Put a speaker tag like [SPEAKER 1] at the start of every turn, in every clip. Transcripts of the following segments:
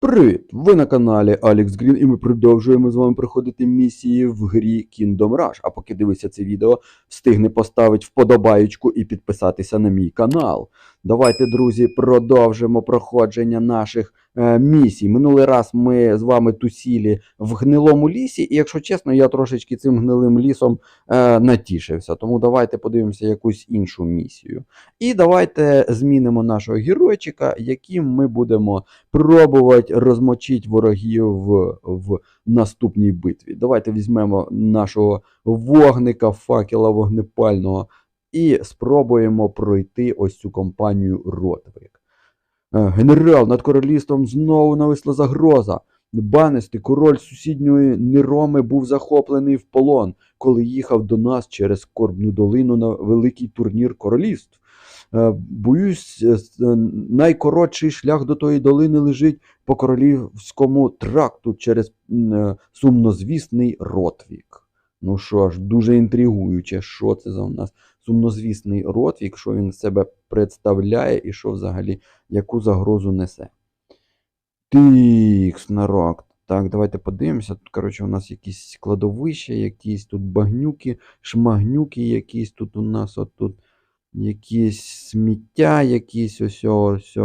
[SPEAKER 1] Привіт! Ви на каналі Алекс Грін і ми продовжуємо з вами проходити місії в грі Kingdom Rush. А поки дивишся це відео, встигни поставити вподобаючку і підписатися на мій канал. Давайте, друзі, продовжимо проходження наших місій. Минулий раз ми з вами тусілі в гнилому лісі, і якщо чесно, я трошечки цим гнилим лісом е, натішився. Тому давайте подивимося якусь іншу місію. І давайте змінимо нашого геройчика, яким ми будемо пробувати розмочити ворогів в наступній битві. Давайте візьмемо нашого вогника, факела вогнепального, і спробуємо пройти ось цю компанію Ротвик. Е, Генерал, над королівством знову нависла загроза. Банести, король сусідньої Нероми, був захоплений в полон, коли їхав до нас через Корбну долину на великий турнір королівств. Е, Боюсь, е, найкоротший шлях до тої долини лежить по королівському тракту через сумнозвісний Ротвік. Ну що ж, дуже інтригуюче, що це за у нас сумнозвісний Ротвік, що він себе представляє і що взагалі яку загрозу несе. Тикс, народ. Так, давайте подивимося. Тут, коротше, у нас якісь кладовища, якісь тут багнюки, шмагнюки, якісь тут у нас отут якісь сміття, якісь ось ось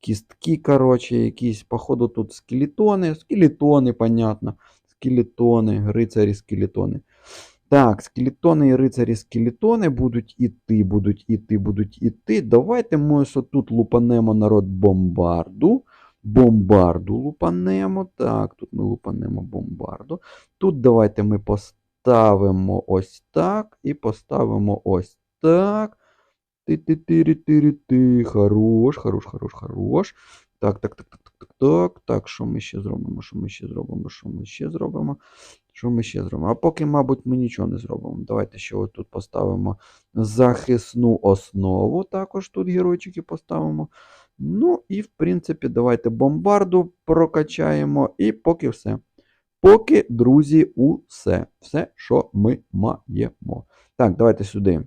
[SPEAKER 1] кістки, коротше, якісь, походу, тут скелетони, скелетони, понятно. Скелетони, рицарі, скелетони. Так, скелетони і рицарі скелетони будуть іти, будуть іти, будуть іти. Давайте ми ось тут лупанемо народ бомбарду. Бомбарду лупанемо. Так, тут ми лупанемо бомбарду. Тут давайте ми поставимо ось так і поставимо ось так. Ти-ти-ти-ри-ти-ри-ти. Хорош, хорош, хорош, хорош. Так, так, так, так, так, так, так. Так, що ми ще зробимо? Що ми ще зробимо? Що ми ще зробимо? Що ми ще зробимо? А поки, мабуть, ми нічого не зробимо. Давайте ще отут поставимо захисну основу. Також тут геройчики поставимо. Ну і, в принципі, давайте бомбарду прокачаємо. І поки все. Поки, друзі, усе. Все, що ми маємо. Так, давайте сюди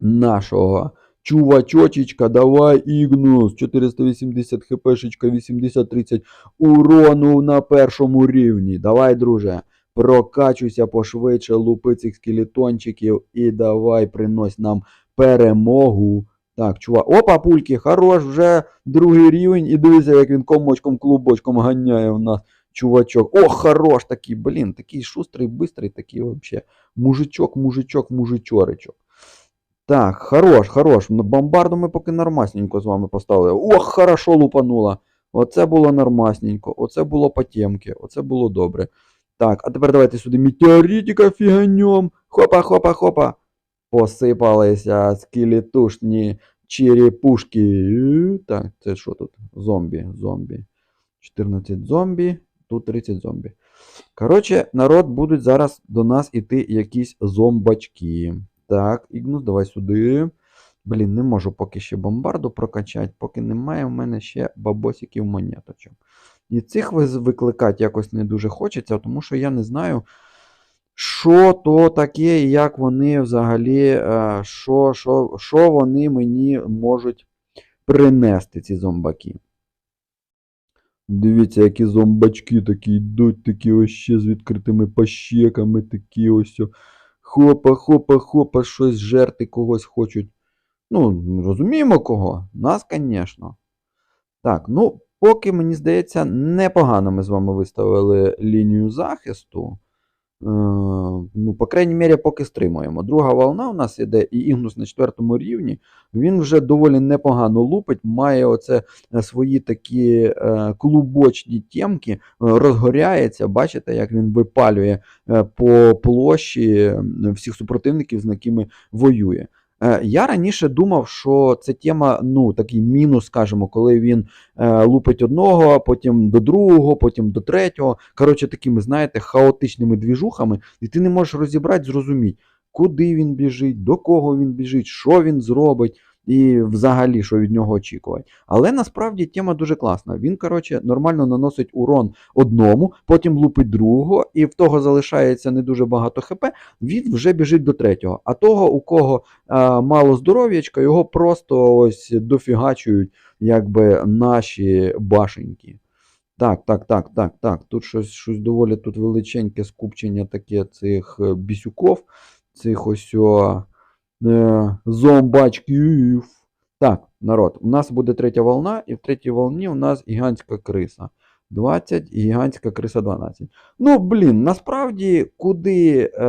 [SPEAKER 1] нашого чувачочечка. Давай, Ігнус. 480 хпшечка, 80-30 урону на першому рівні. Давай, друже. Прокачуйся пошвидше, лупи цих скелетончиків і давай принось нам перемогу. Так, чувак. Опа, пульки, хорош, вже другий рівень. І дивися, як він комочком, клубочком ганяє в нас чувачок. О, хорош такий, блін, такий шустрий, бистрий, такий вообще. Мужичок, мужичок, мужичоричок. Так, хорош, хорош. Ну, Бомбарду ми поки нормасненько з вами поставили. Ох, хорошо лупанула. Оце було нормасненько, оце було потємки, оце було добре. Так, а тепер давайте сюди метеоритика фіганьом. Хопа, хопа, хопа. Посипалися скелетушні черепушки. Так, це що тут? Зомбі, зомбі. 14 зомбі, тут 30 зомбі. Коротше, народ будуть зараз до нас іти якісь зомбачки. Так, Ігнус, давай сюди. Блін, не можу поки ще бомбарду прокачати, поки немає в мене ще бабосиків монеточок. І цих викликати якось не дуже хочеться, тому що я не знаю, що то таке, і як вони взагалі, е, що, що, що вони мені можуть принести, ці зомбаки. Дивіться, які зомбачки такі йдуть, такі ось з відкритими пащеками, такі ось. Хопа, хопа, хопа, щось жерти когось хочуть. Ну, розуміємо кого? Нас, звісно. Так, ну, поки, мені здається, непогано ми з вами виставили лінію захисту. Е, ну, по крайній мірі, поки стримуємо. Друга волна у нас іде, і Ігнус на четвертому рівні. Він вже доволі непогано лупить, має оце е, свої такі е, клубочні тємки, розгоряється. Бачите, як він випалює по площі всіх супротивників, з якими воює. Е, Я раніше думав, що це тема, ну, такий мінус, скажімо, коли він е, лупить одного, потім до другого, потім до третього. Коротше, такими, знаєте, хаотичними двіжухами, і ти не можеш розібрати, зрозуміти, куди він біжить, до кого він біжить, що він зробить. І взагалі, що від нього очікувати. Але насправді тема дуже класна. Він, коротше, нормально наносить урон одному, потім лупить другого, і в того залишається не дуже багато хп, він вже біжить до третього. А того, у кого а, мало здоров'ячка, його просто ось дофігачують, якби наші башеньки. Так, так, так, так, так. Тут щось, щось доволі тут величеньке скупчення таке цих е, бісюков, цих ось о, е, зомбачків. Так, народ, у нас буде третя волна, і в третій волні у нас гігантська криса. 20 і гігантська криса 12. Ну, блін, насправді, куди е,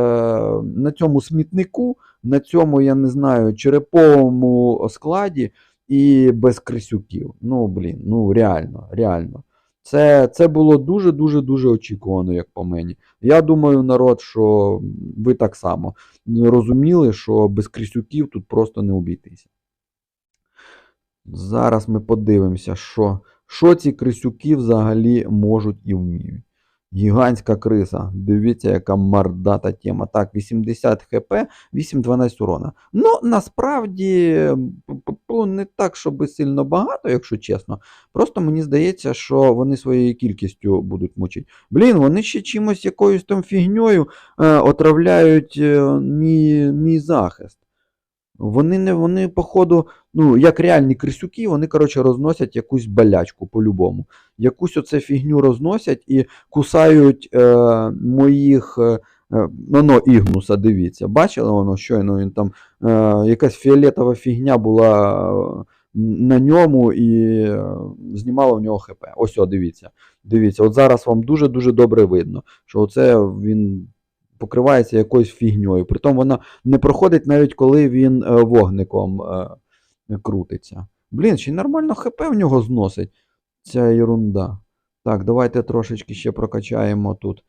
[SPEAKER 1] на цьому смітнику, на цьому, я не знаю, череповому складі і без крисюків. Ну, блін, ну реально, реально. Це, це було дуже-дуже дуже очікувано, як по мені. Я думаю, народ, що ви так само розуміли, що без крисюків тут просто не обійтися. Зараз ми подивимося, що, що ці крисюки взагалі можуть і вміють. Гігантська криса. Дивіться, яка мордата тема. Так, 80 хп, 8-12 урона. Ну, насправді, не так, щоб сильно багато, якщо чесно. Просто мені здається, що вони своєю кількістю будуть мучити. Блін, вони ще чимось якоюсь там фігньою е, отравляють е, мій, мій захист. Вони не вони, походу, ну, як реальні крисюки, вони, коротше, розносять якусь болячку по-любому. Якусь оце фігню розносять і кусають е, моїх. Е, Воно Ігнуса, дивіться. Бачили воно щойно він там е, якась фіолетова фігня була е, на ньому і е, знімала в нього ХП. Ось, о, дивіться. Дивіться, от зараз вам дуже-дуже добре видно, що оце він покривається якоюсь фігньою. Притом вона не проходить навіть коли він е, вогником е, крутиться. Блін, ще нормально ХП в нього зносить. Ця ерунда. Так, давайте трошечки ще прокачаємо тут.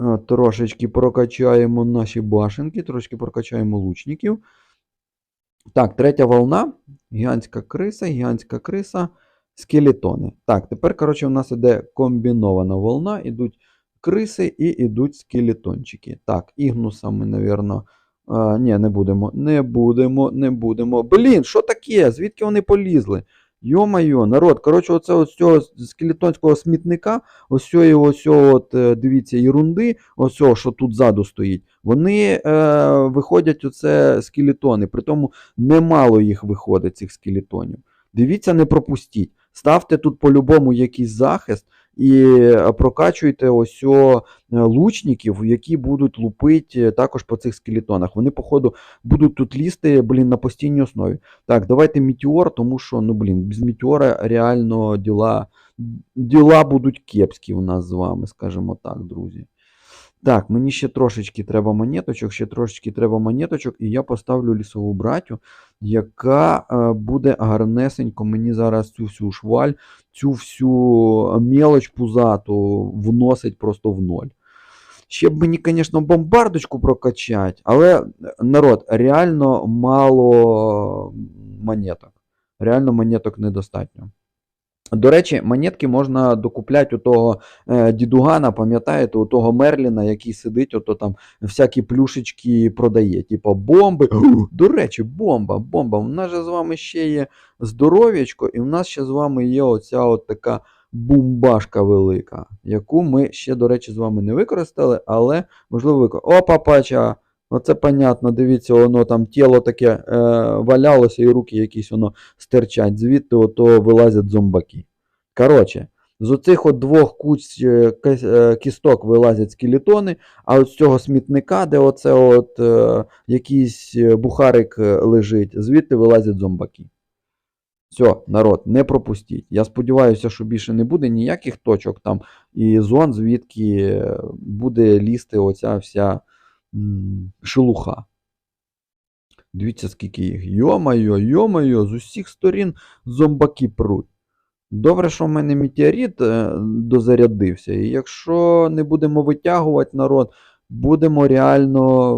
[SPEAKER 1] Е, Трошечки прокачаємо наші башенки, трошки прокачаємо лучників. Так, третя волна. Гігантська криса, гігантська криса, скелетони. Так, тепер, коротше, у нас іде комбінована волна, ідуть криси і ідуть скелетончики. Так, ігнуса ми, навірно. А, ні, не будемо. Не будемо, не будемо. Блін, що таке? Звідки вони полізли? Йо-майо, народ, коротше, оце ось цього скелетонського смітника, ось цієї ось от, е, дивіться, ерунди, ось цього, що тут ззаду стоїть, вони е, виходять оце скелетони. При тому немало їх виходить, цих скелетонів. Дивіться, не пропустіть. Ставте тут по-любому якийсь захист і е, прокачуйте ось е, лучників, які будуть лупити також по цих скелетонах. Вони, походу, будуть тут лізти, блін, на постійній основі. Так, давайте Метеор, тому що, ну, блін, без Метеора реально діла, діла будуть кепські у нас з вами, скажімо так, друзі. Так, мені ще трошечки треба монеточок, ще трошечки треба монеточок, і я поставлю лісову братю, яка е, буде гарнесенько мені зараз цю всю шваль, цю всю мелоч пузату вносить просто в ноль. Ще б мені, звісно, бомбардочку прокачати, але народ, реально мало монеток. Реально монеток недостатньо. До речі, монетки можна докупляти у того е, дідугана, пам'ятаєте, у того Мерліна, який сидить, ото там всякі плюшечки продає, типу бомби. До речі, бомба, бомба. У нас же з вами ще є здоров'ячко, і в нас ще з вами є оця от така бумбашка велика, яку ми ще, до речі, з вами не використали, але можливо використали. О, папача! Оце понятно, дивіться, воно там тіло таке е, валялося, і руки якісь воно стирчать. Звідти ото вилазять зомбаки. Коротше, з оцих от двох куч е, е, кісток вилазять скелетони, а от з цього смітника, де оце от е, якийсь бухарик лежить, звідти вилазять зомбаки. Все, народ, не пропустіть. Я сподіваюся, що більше не буде ніяких точок там і зон, звідки буде лізти оця вся шелуха. Дивіться, скільки їх. Йо-майо, йо-майо, з усіх сторін зомбаки пруть. Добре, що в мене метеорит е, дозарядився. І якщо не будемо витягувати народ, будемо реально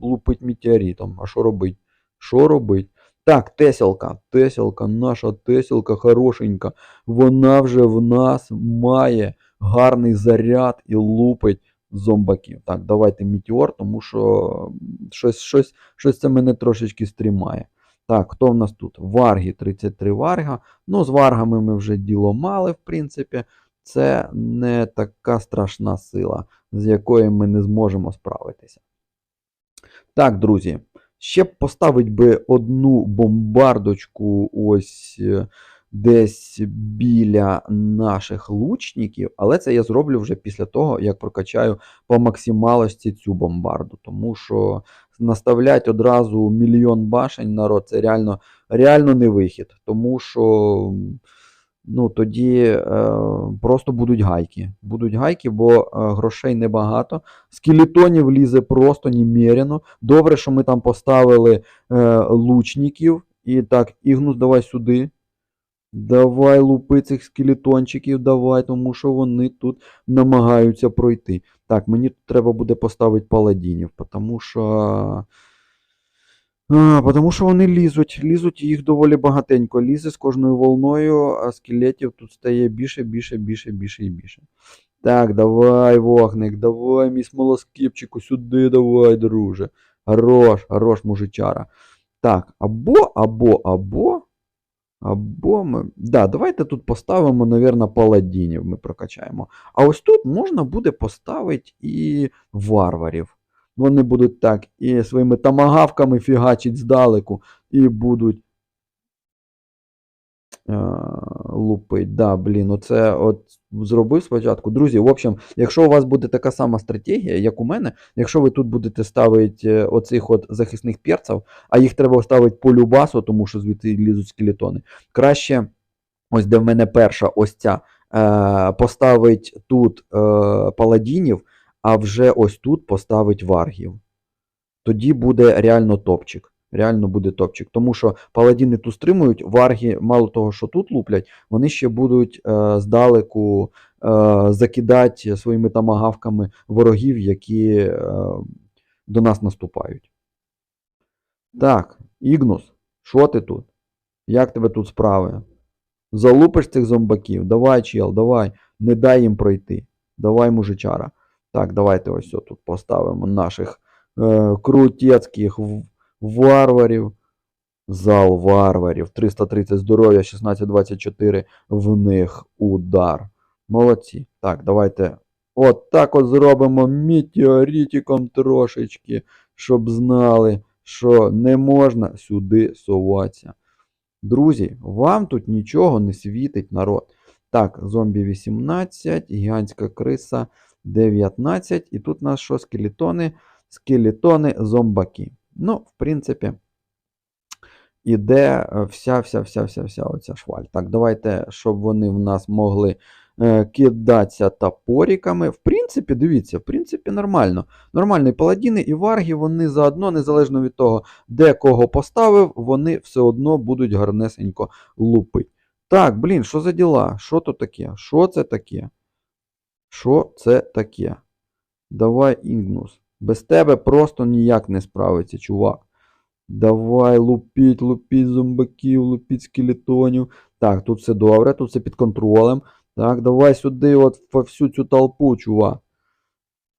[SPEAKER 1] лупити метеоритом. А що робить? Що робить? Так, Теселка. Теселка, наша Теселка хорошенька. Вона вже в нас має гарний заряд і лупить зомбаків. Так, давайте Мітіор, тому що щось щось, щось це мене трошечки стрімає. Так, хто в нас тут? Варги 33 варга. Ну, з варгами ми вже діло мали, в принципі. Це не така страшна сила, з якою ми не зможемо справитися. Так, друзі. Ще поставить би одну бомбардочку ось е, десь біля наших лучників, але це я зроблю вже після того, як прокачаю по максималості цю бомбарду. Тому що наставлять одразу мільйон башень народ, це реально, реально не вихід. Тому що ну, тоді е, просто будуть гайки. Будуть гайки, бо е, грошей небагато. Скелетонів лізе просто немерено. Добре, що ми там поставили е, лучників. І так, Ігнус, давай сюди. Давай лупи цих скелетончиків, давай, тому що вони тут намагаються пройти. Так, мені тут треба буде поставити паладінів, тому що. А, Потому що вони лізуть, лізуть, їх доволі багатенько. Лізе з кожною волною, а скелетів тут стає більше, більше, більше, більше і більше. Так, давай, вогник, давай, мій смолоскипчику, сюди давай, друже. Хорош, хорош, мужичара. Так, або, або, або. Або ми. Да, давайте тут поставимо, навірно, паладінів ми прокачаємо. А ось тут можна буде поставити і варварів. Вони будуть так і своїми тамагавками фігачить здалеку, і будуть лупить. Да, блін, оце от зробив спочатку. Друзі, в общем, якщо у вас буде така сама стратегія, як у мене, якщо ви тут будете ставити е, оцих от захисних перців, а їх треба ставити по любасу, тому що звідти лізуть скелетони, краще, ось де в мене перша ось ця, е, поставить тут е, паладінів, а вже ось тут поставить варгів. Тоді буде реально топчик. Реально буде топчик. Тому що паладіни тут стримують, варги, мало того, що тут луплять, вони ще будуть е, здалеку е, закидати своїми тамагавками ворогів, які е, до нас наступають. Так, Ігнус, що ти тут? Як тебе тут справи? Залупиш цих зомбаків? Давай, чел, давай, не дай їм пройти. Давай, мужичара. Так, давайте ось тут поставимо наших е, крутецьких варварів. Зал варварів. 330 здоров'я, 1624 в них удар. Молодці. Так, давайте от так от зробимо метеоритиком трошечки, щоб знали, що не можна сюди соватися. Друзі, вам тут нічого не світить народ. Так, зомбі 18, гігантська криса 19. І тут у нас що? Скелетони, скелетони, зомбаки. Ну, в принципі, іде вся-вся-вся-вся-вся оця шваль. Так, давайте, щоб вони в нас могли е, кидатися топориками. В принципі, дивіться, в принципі, нормально. Нормальні паладіни і варги, вони заодно, незалежно від того, де кого поставив, вони все одно будуть гарнесенько лупити. Так, блін, що за діла? Що то таке? Що це таке? Що це таке? Давай, Інгнус. Без тебе просто ніяк не справиться, чувак. Давай, лупіть, лупіть зомбаків, лупіть скелетонів. Так, тут все добре, тут все під контролем. Так, давай сюди, от во всю цю толпу, чувак.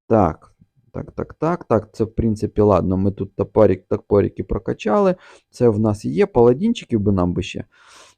[SPEAKER 1] Так. Так, так, так, так. Це, в принципі, ладно, ми тут топорик, топорики прокачали. Це в нас є. Паладінчиків би нам би ще.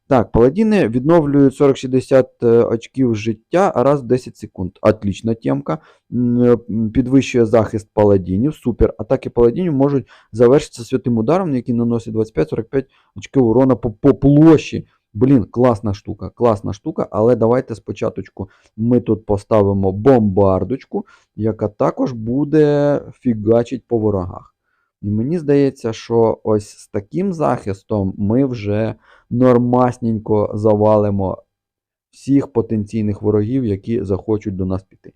[SPEAKER 1] Так, паладіни відновлюють 40-60 е, очків життя раз в 10 секунд. Отлічна темка. Е, підвищує захист паладінів. Супер. Атаки паладінів можуть завершитися святим ударом, який наносить 25-45 очків урона по, по площі. Блін, класна штука, класна штука, але давайте спочатку ми тут поставимо бомбардочку, яка також буде фігачить по ворогах. І мені здається, що ось з таким захистом ми вже нормасненько завалимо всіх потенційних ворогів, які захочуть до нас піти.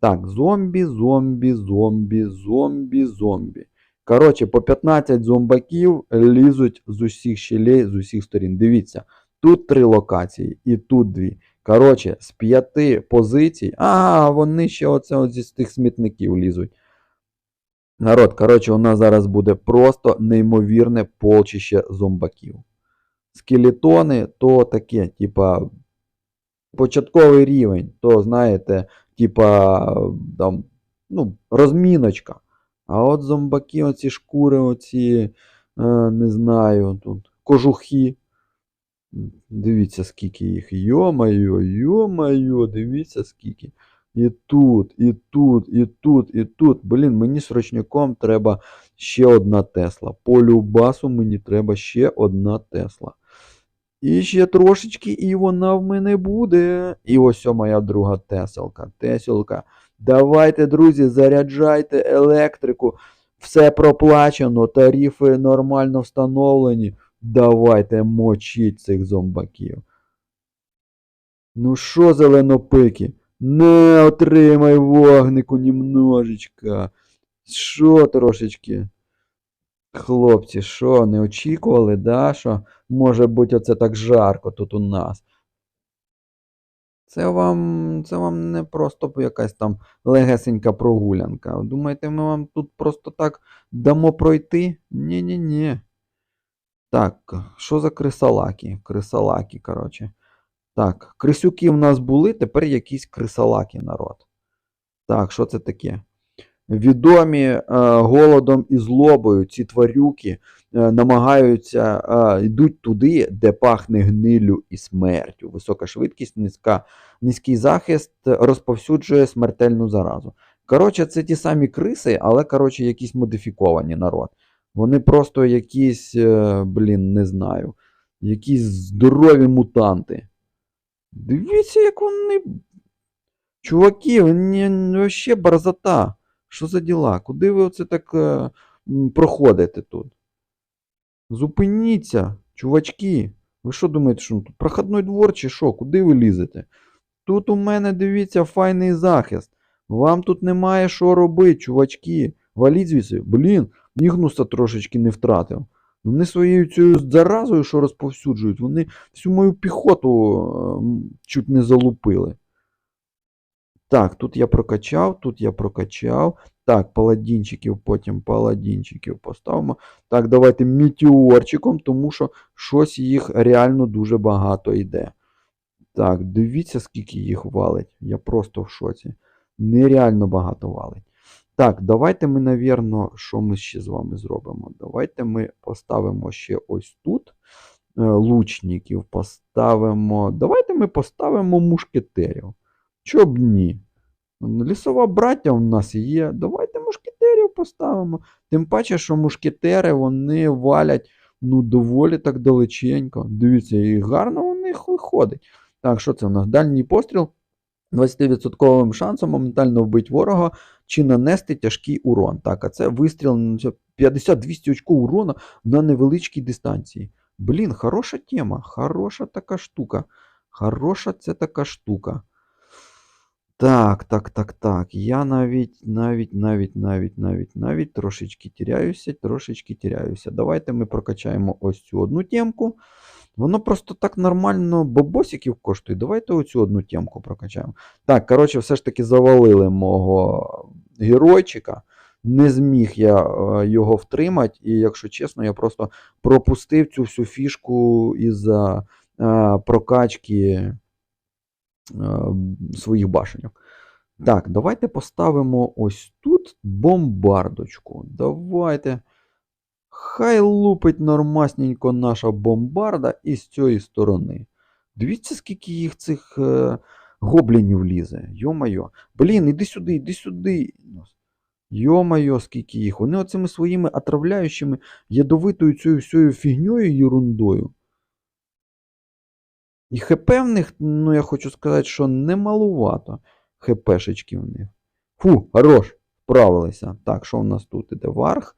[SPEAKER 1] Так, зомбі, зомбі, зомбі, зомбі, зомбі. Коротше, по 15 зомбаків лізуть з усіх щелей, з усіх сторін. Дивіться, тут три локації і тут дві. Коротше, з п'яти позицій. А, вони ще оце от з тих смітників лізуть. Народ, коротше, у нас зараз буде просто неймовірне полчище зомбаків. Скелетони то таке, типа, початковий рівень, то, знаєте, типа, там, ну, розміночка. А от зомбаки, оці шкури, оці, е, не знаю, тут, кожухи. Дивіться, скільки їх. Йо-майо, йо-майо, дивіться, скільки. І тут, і тут, і тут, і тут. Блін, мені срочником треба ще одна Тесла. По любасу мені треба ще одна Тесла. І ще трошечки, і вона в мене буде. І ось моя друга Теселка. Теселка. Давайте, друзі, заряджайте електрику. Все проплачено, тарифи нормально встановлені. Давайте мочіть цих зомбаків. Ну що, зеленопики? Не отримай вогнику немножечко. Що трошечки? Хлопці, що, не очікували, да, що може бути оце так жарко тут у нас? Це вам, це вам не просто якась там легесенька прогулянка. Думаєте, ми вам тут просто так дамо пройти? Ні-ні-ні. Так, що за крисалаки? Крисалаки, коротше. Так, крисюки в нас були, тепер якісь крисалаки народ. Так, що це таке? Відомі е, голодом і злобою ці тварюки е, намагаються, е, йдуть туди, де пахне гнилю і смертю. Висока швидкість, низька, низький захист розповсюджує смертельну заразу. Коротше, це ті самі криси, але коротше, якісь модифіковані народ. Вони просто якісь, е, блін, не знаю, якісь здорові мутанти. Дивіться, як вони. Чуваки, вони вообще борзота. Що за діла? Куди ви оце так е, проходите тут? Зупиніться, чувачки. Ви що думаєте, що тут проходной двор чи що? Куди ви лізете? Тут у мене, дивіться, файний захист. Вам тут немає що робити, чувачки. Валіть звідси. Блін, нігнуса трошечки не втратив. Вони своєю цією заразою, що розповсюджують, вони всю мою піхоту е, чуть не залупили. Так, тут я прокачав, тут я прокачав. Так, паладінчиків, потім паладінчиків поставимо. Так, давайте мітеорчиком, тому що щось їх реально дуже багато йде. Так, дивіться, скільки їх валить. Я просто в шоці. Нереально багато валить. Так, давайте ми, навірно, що ми ще з вами зробимо? Давайте ми поставимо ще ось тут е, лучників, поставимо. Давайте ми поставимо мушкетерів. Чо б ні? Лісова браття в нас є. Давайте мушкетерів поставимо. Тим паче, що мушкетери вони валять ну, доволі так далеченько. Дивіться, і гарно у них виходить. Так, що це у нас? Дальній постріл 20% шансом моментально вбити ворога чи нанести тяжкий урон. Так, а це вистріл 50-200 очков урона на невеличкій дистанції. Блін, хороша тема, хороша така штука. Хороша це така штука. Так, так, так, так. Я навіть, навіть, навіть, навіть, навіть, навіть трошечки тіряюся, трошечки тіряюся. Давайте ми прокачаємо ось цю одну темку. Воно просто так нормально бабосиків коштує. Давайте оцю одну темку прокачаємо. Так, коротше, все ж таки завалили мого геройчика. Не зміг я е, його втримати, і, якщо чесно, я просто пропустив цю всю фішку із-за е, прокачки е, своїх башеньок. Так, давайте поставимо ось тут бомбардочку. Давайте. Хай лупить нормасненько наша бомбарда із цієї сторони. Дивіться, скільки їх цих е, гоблінів лізе. Йо-майо. Блін, іди сюди, іди сюди. Йо-майо, скільки їх. Вони оцими своїми отравляючими ядовитою цією всією фігньою ерундою. І ХП в них, ну я хочу сказати, що немалувато. ХПшечки в них. Фу, хорош, вправилися. Так, що в нас тут іде? Варх.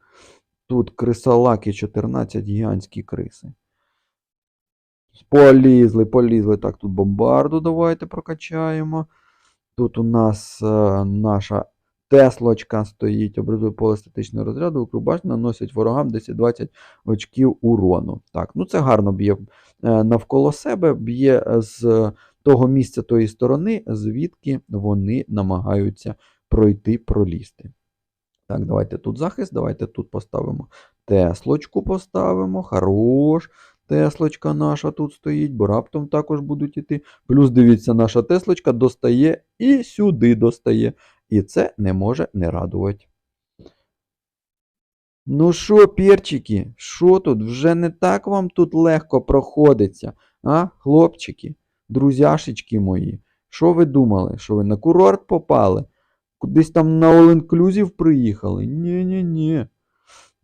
[SPEAKER 1] Тут крисалаки 14 гігантські криси. Полізли, полізли. Так, тут бомбарду давайте прокачаємо. Тут у нас е, наша Теслочка стоїть, образує поле статичного розряду, укрубач наносять ворогам 10-20 очків урону. Так, ну це гарно б'є е, навколо себе, б'є з того місця тої сторони, звідки вони намагаються пройти, пролізти. Так, давайте тут захист, давайте тут поставимо Теслочку поставимо. Хорош. Теслочка наша тут стоїть, бо раптом також будуть іти. Плюс, дивіться, наша Теслочка достає і сюди достає. І це не може не радувати. Ну що, перчики, що тут? Вже не так вам тут легко проходиться, а, хлопчики, друзяшечки мої. Що ви думали? Що ви на курорт попали? Кудись там на All Inclusive приїхали? Ні-ні-ні.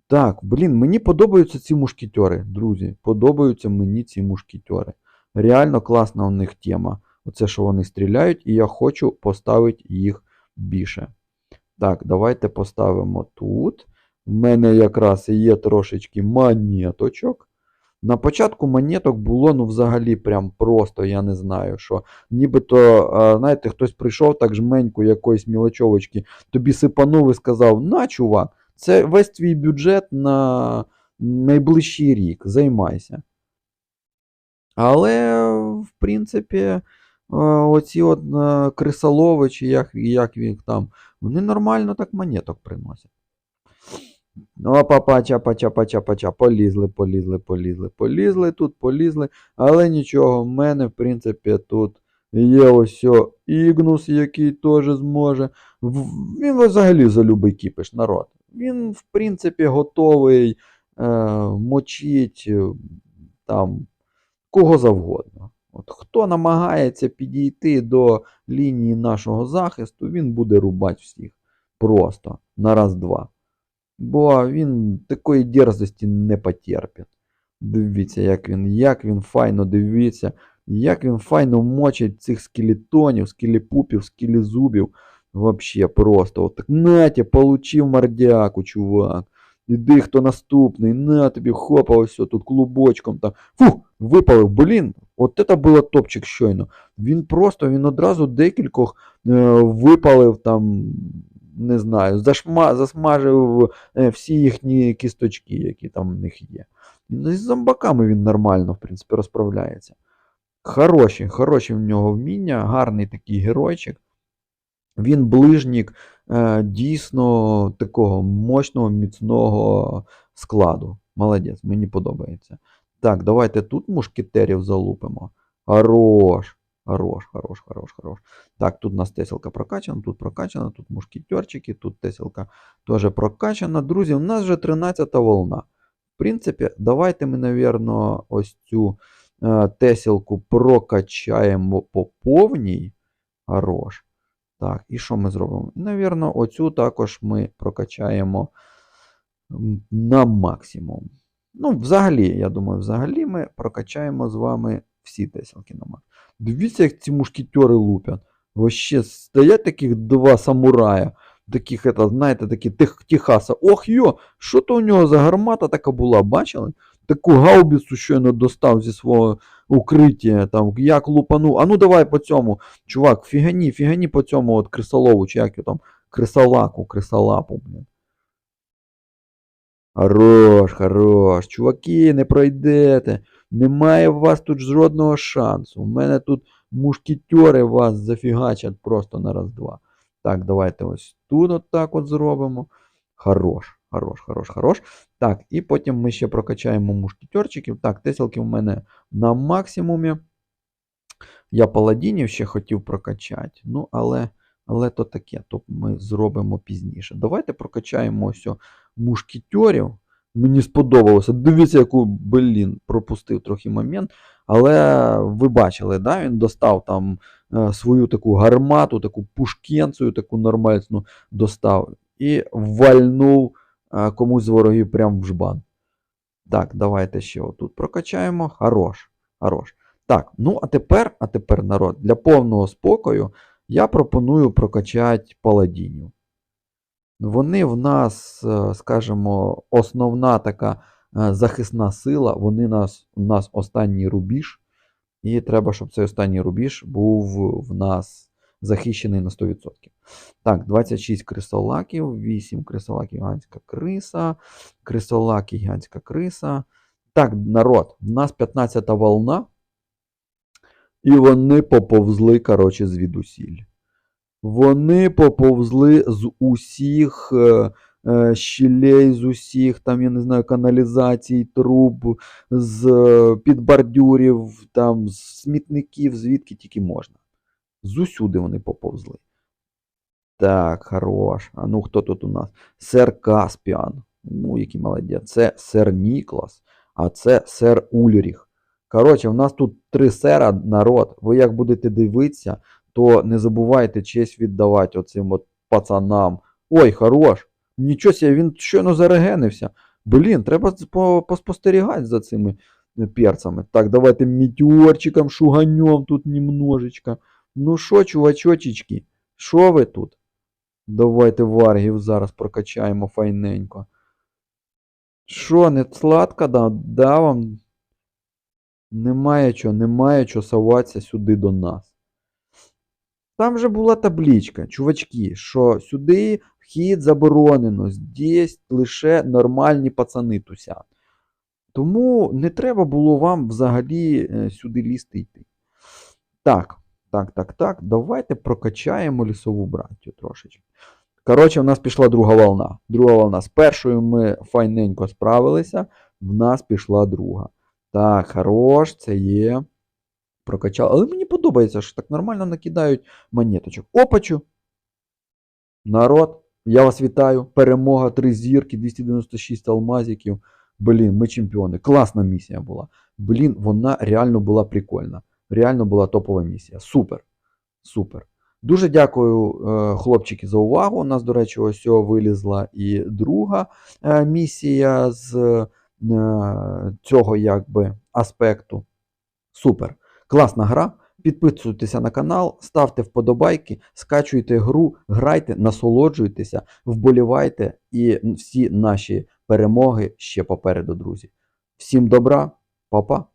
[SPEAKER 1] Так, блін, мені подобаються ці мушкетери, друзі. Подобаються мені ці мушкетери. Реально класна у них тема. Оце, що вони стріляють, і я хочу поставити їх більше. Так, давайте поставимо тут. В мене якраз є трошечки монеточок. На початку монеток було, ну, взагалі, прям просто, я не знаю, що. Нібито, знаєте, хтось прийшов так жменьку якоїсь мілочовочки, тобі сипанув і сказав: на, чувак, це весь твій бюджет на найближчий рік, займайся. Але, в принципі, е, оці от е, крисолови, чи як, як він там, вони нормально так монеток приносять. Опа, пача, пача, пача, пача. Полізли, полізли, полізли, полізли тут, полізли. Але нічого, в мене, в принципі, тут є ось Ігнус, який теж зможе. Він взагалі за любий кіпиш, народ. Він, в принципі, готовий е, мочить е, там кого завгодно. От хто намагається підійти до лінії нашого захисту, він буде рубати всіх. Просто на раз-два. Бо він такої дерзості не потерпить. Дивіться, як він, як він файно дивіться, як він файно мочить цих скелетонів, скелепупів, скелезубів. Вообще просто. От так нате, получив мордяку, чувак. Іди, хто наступний, на тобі, хопа, ось тут клубочком там. Фух, випалив, блін. От це було топчик щойно. Він просто, він одразу декількох е, випалив там, не знаю, зашма, засмажив е, всі їхні кісточки, які там в них є. Ну, з зомбаками він нормально, в принципі, розправляється. Хороші, хороші в нього вміння, гарний такий геройчик. Він ближнік е, дійсно такого мощного, міцного складу. Молодець, мені подобається. Так, давайте тут мушкетерів залупимо. Хорош, хорош, хорош, хорош, хорош. Так, тут у нас теселка прокачана, тут прокачана, тут мушкетерчики, тут теселка теж прокачана. Друзі, у нас вже 13 волна. В принципі, давайте ми, навірно, ось цю е, теселку прокачаємо по повній. Хорош. Так, і що ми зробимо? І, навірно, оцю також ми прокачаємо на максимум. Ну, взагалі, я думаю, взагалі ми прокачаємо з вами всі теселки на максимум. Дивіться, як ці мушкетери лупять. Вообще стоять таких два самурая, таких, это, знаєте, такі тих, Техаса. Ох йо, що то у нього за гармата така була, бачили? Таку гаубицю щойно достав зі свого укриття, там, як лупанув. А ну давай по цьому. Чувак, фігані, фігані по цьому от крисолову, чи як його там, крисолаку, крисолапу, блін. Хорош, хорош. Чуваки, не пройдете. Немає у вас тут жодного шансу. У мене тут мушкетери вас зафігачать просто на раз-два. Так, давайте ось тут от так от зробимо. Хорош, хорош, хорош, хорош. Так, і потім ми ще прокачаємо мушкетерчиків. Так, теселки в мене на максимумі. Я паладінів ще хотів прокачати. Ну, але, але то таке, то ми зробимо пізніше. Давайте прокачаємо ось мушкетерів. Мені сподобалося. Дивіться, яку, блін, пропустив трохи момент. Але ви бачили, да? він достав там е, свою таку гармату, таку пушкенцію, таку нормальну достав. І вальнув е, комусь з ворогів прямо в жбан. Так, давайте ще отут прокачаємо. Хорош. Хорош. Так, ну а тепер, а тепер, народ, для повного спокою я пропоную прокачати паладінів. Вони в нас, е, скажімо, основна така е, захисна сила, вони нас, у нас останній рубіж, і треба, щоб цей останній рубіж був в нас захищений на 100%. Так, 26 крисолаків, 8 крисолаків гігантська криса, крисолаки гігантська криса. Так, народ, в нас 15-та волна, і вони поповзли, коротше, звідусіль. Вони поповзли з усіх е, е, щілей, з усіх, там, я не знаю, каналізацій, труб, з е, під бордюрів, там, з смітників, звідки тільки можна. Зусюди вони поповзли. Так, хорош. А ну хто тут у нас? Сер Каспіан. Ну, який молодець. Це сер Ніклас, а це сер Ульріх. Коротше, в нас тут три сера народ. Ви як будете дивитися, то не забувайте честь віддавати оцим от пацанам. Ой, хорош. Нічого себе, він щойно зарегенився. Блін, треба поспостерігати за цими е, перцями. Так, давайте мітьорчиком шуганем тут немножечко. Ну що, чувачочечки, що ви тут? Давайте варгів зараз прокачаємо файненько. Що, не сладко да, да вам? Немає чого, немає чого соватися сюди до нас. Там же була табличка, чувачки, що сюди вхід заборонено, здесь лише нормальні пацани тусять. Тому не треба було вам взагалі е, сюди лізти йти. Так, так, так, так. Давайте прокачаємо лісову браттю трошечки. Коротше, в нас пішла друга волна. Друга волна. З першою ми файненько справилися, в нас пішла друга. Так, хорош, це є. Прокачали. Але мені подобається, що так нормально накидають монеточок. Опачу. Народ, я вас вітаю. Перемога, 3 зірки, 296 алмазиків. Блін, ми чемпіони. Класна місія була. Блін, вона реально була прикольна. Реально була топова місія. Супер. Супер. Дуже дякую, е, хлопчики, за увагу. У нас, до речі, ось вилізла і друга е, місія з е, цього якби аспекту. Супер. Класна гра. Підписуйтеся на канал, ставте вподобайки, скачуйте гру, грайте, насолоджуйтеся, вболівайте і всі наші перемоги ще попереду, друзі. Всім добра, па-па!